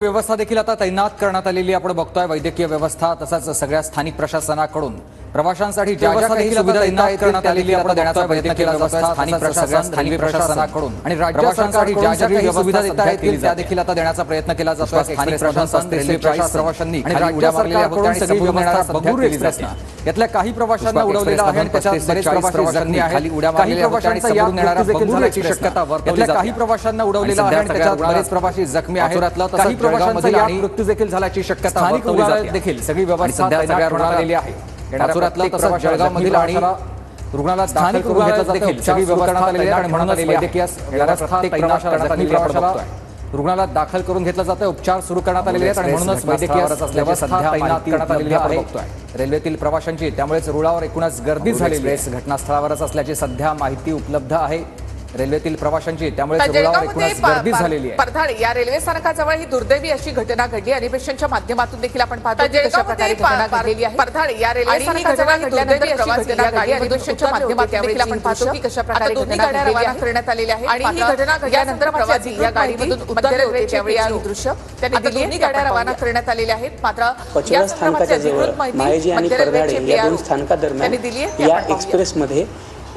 व्यवस्था देखील आता तैनात करण्यात आलेली आपण बघतोय वैद्यकीय व्यवस्था तसंच सगळ्या स्थानिक प्रशासनाकडून. प्रवाशांसाठी ज्या ज्या काही सुविधा तैनात करण्यात आलेली आपण देण्याचा प्रयत्न केला जातोय स्थानिक प्रशासन स्थानिक प्रशासनाकडून आणि राज्य सरकारकडून ज्या ज्या काही सुविधा देता येतील त्या देखील आता देण्याचा प्रयत्न केला जातोय. स्थानिक प्रशासन प्रवाशांनी यातल्या काही प्रवाशांना उडवलेलं आहे आणि त्याच्यात बरेच प्रवासी जखमी आहेत काही प्रवाशांना उडवलेलं आहे आणि त्याच्यात बरेच प्रवासी जखमी आहेत यात मृत्यू देखील झाल्याची शक्यता रुग्णालयात देखील. सगळी व्यवस्था आलेली आहे. नागपुरातलं तसंच जळगावमधील आणि रुग्णालयात स्थानिक रुग्णालयात देखील सगळी व्यवस्था करण्यात आलेली आहे आणि म्हणूनच वैद्यकीय व्यवस्था तैनात करण्यात आलेली आहे. रुग्णालयात दाखल करून घेतलं जातं उपचार सुरू करण्यात आलेले आहेत आणि म्हणूनच वैद्यकीय व्यवस्था तैनात करण्यात आलेली आहे. रेल्वेतील प्रवाशांची त्यामुळेच रुळावर एकूणच गर्दी झालेली आहे. घटनास्थळावरच असल्याची सध्या माहिती उपलब्ध आहे. रेल्वेतील प्रवाशांची. त्यामुळे रुळावर जळगावमध्ये एकूणच गर्दी झालेली आहे. परधाड या रेल्वे स्थानकाजवळ ही दुर्दैवी अशी घटना घडली. अधिवेशनच्या माध्यमातून देखील आपण पाहतो की कशा प्रकारे घटना घडलेली आहे. परधाड या रेल्वे स्थानकाजवळ दुर्दैवी अशी घटना घडली. अधिवेशनच्या माध्यमातून देखील आपण पाहतो की कशा प्रकारे दोन्ही गाड्या रवाना करण्यात आलेल्या आहेत. आणि ही घटना घडल्यानंतर प्रवासी या गाडीमधून ही दृश्य त्यांनी दिली दोन्ही गाड्या रवाना करण्यात आलेल्या आहेत. मात्र या स्थानकाच्या जवळ माहिती मध्य रेल्वेचे त्यांनी दिली आहे. एक्सप्रेसमध्ये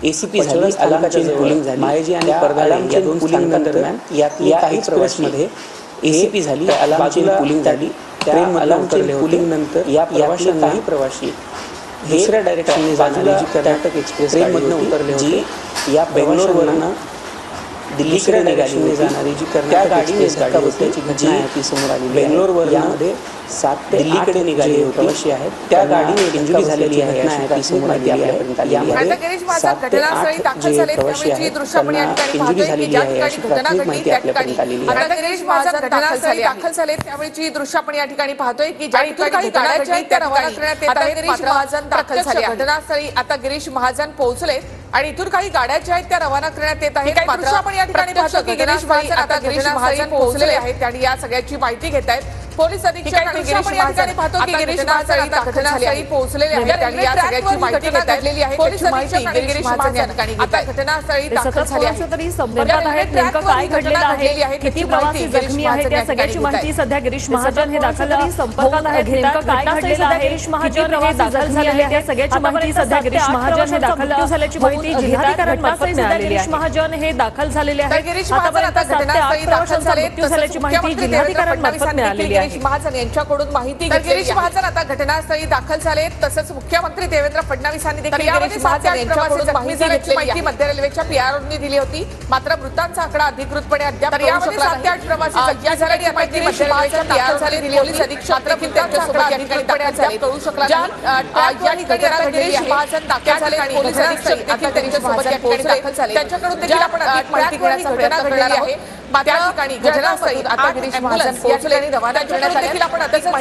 एसीपी झाली अलार्म चेन पुलिंग झाली. मायेजी आणि परदाडे या दोन स्थानकादरम्यान या एक्सप्रेसमध्ये एसीपी झाली अलार्म चेन पुलिंग झाली. ट्रेन अलार्म चेन पुलिंग नंतर या प्रवाशी काही प्रवासी दुसऱ्या डायरेक्शनने जाणारी जी कर्नाटक एक्सप्रेस ट्रेनमधनं उतरले होते या बेंगलोरवरनं दिल्लीकडे निघाली जाणारी जी कर्नाटक एक्सप्रेस गाडी होती जी घटना आहे ती समोर आली बेंगलोरवर यामध्ये सात ते दिल्लीकडे निघाली प्रवासी आहेत त्या गाडीने इंजुरी झालेली आहे ती समोर आली आहे. यामध्ये सात ते घटनास्थळी आठ दाखल जे झाले प्रवासी त्यावेळी आहेत त्यांना ठिकाणी इंजुरी झालेली ज्या आहे ठिकाणी अशी घटना प्राथमिक माहिती त्या आपल्यापर्यंत आलेली आहे. दाखल झाले त्यावेळीची दृश्य आपण या ठिकाणी पाहतोय की ज्या ठिकाणी काही गाड्या ज्या आहेत त्या रवाना करण्यात येत आहेत गिरीश महाजन दाखल झाले घटनास्थळी आता गिरीश महाजन पोहोचले आणि इथून काही गाड्या ज्या आहेत त्या रवाना करण्यात येत आहेत. मात्र आपण या ठिकाणी पाहतो की गिरीश महाजन आता गिरीश महाजन पोहोचलेले आहेत आणि या सगळ्याची माहिती घेत आहेत. पोलीस अधीक्षक आणि गिरीश महाजन पाहतो की गिरीश महाजन आता घटनास्थळी पोहोचलेले आहेत आणि या सगळ्याची माहिती घेत आहेत पोलीस अधीक्षक आणि गिरीश महाजन या ठिकाणी आता घटनास्थळी ते दाखल झाले आहेत नेमकं काय घडलेलं आहे किती प्रवासी जखमी आहेत या सगळ्याची माहिती सध्या गिरीश महाजन हे दाखल संपर्कात आहेत नेमकं काय घडलेलं आहे गिरीश महाजन हे दाखल झालेले आहेत या सगळ्याची माहिती सध्या गिरीश महाजन हे दाखल झाल्याची माहिती मिळालेली गिरीश महाजन हे दाखल झालेले आहेत आतापर्यंत सात ते आठ प्रवाशांचा मृत्यू झाल्याची माहिती जिल्हाधिकाऱ्यांमार्फत मिळालेली गिरीश महाजन यांच्याकडून माहिती गिरीश महाजन आता घटनास्थळी दाखल झाले तसंच मुख्यमंत्री देवेंद्र फडणवीसांनी देखील गिरीश महाजन यांच्याकडून माहिती मध्य रेल्वेच्या पीआरओनी दिली होती. मात्र मृतांचा आकडा अधिकृतपणे अद्याप पोलीस अधीक्षक देखील त्यांच्यासोबत या ठिकाणी दाखल झाले कळू शकला नाही. या ठिकाणी घटना घडलेली आहे महाजन दाखल झाले आणि पोलीस अधीक्षक देखील त्यांच्यासोबत या ठिकाणी दाखल झाले. त्यांच्याकडून देखील आपण अधिक माहिती घेण्याचा प्रयत्न करणार आहे त्या ठिकाणी घटनास्थळी आता गिरीश महाजन पोहोचले रवाना करण्यात आले.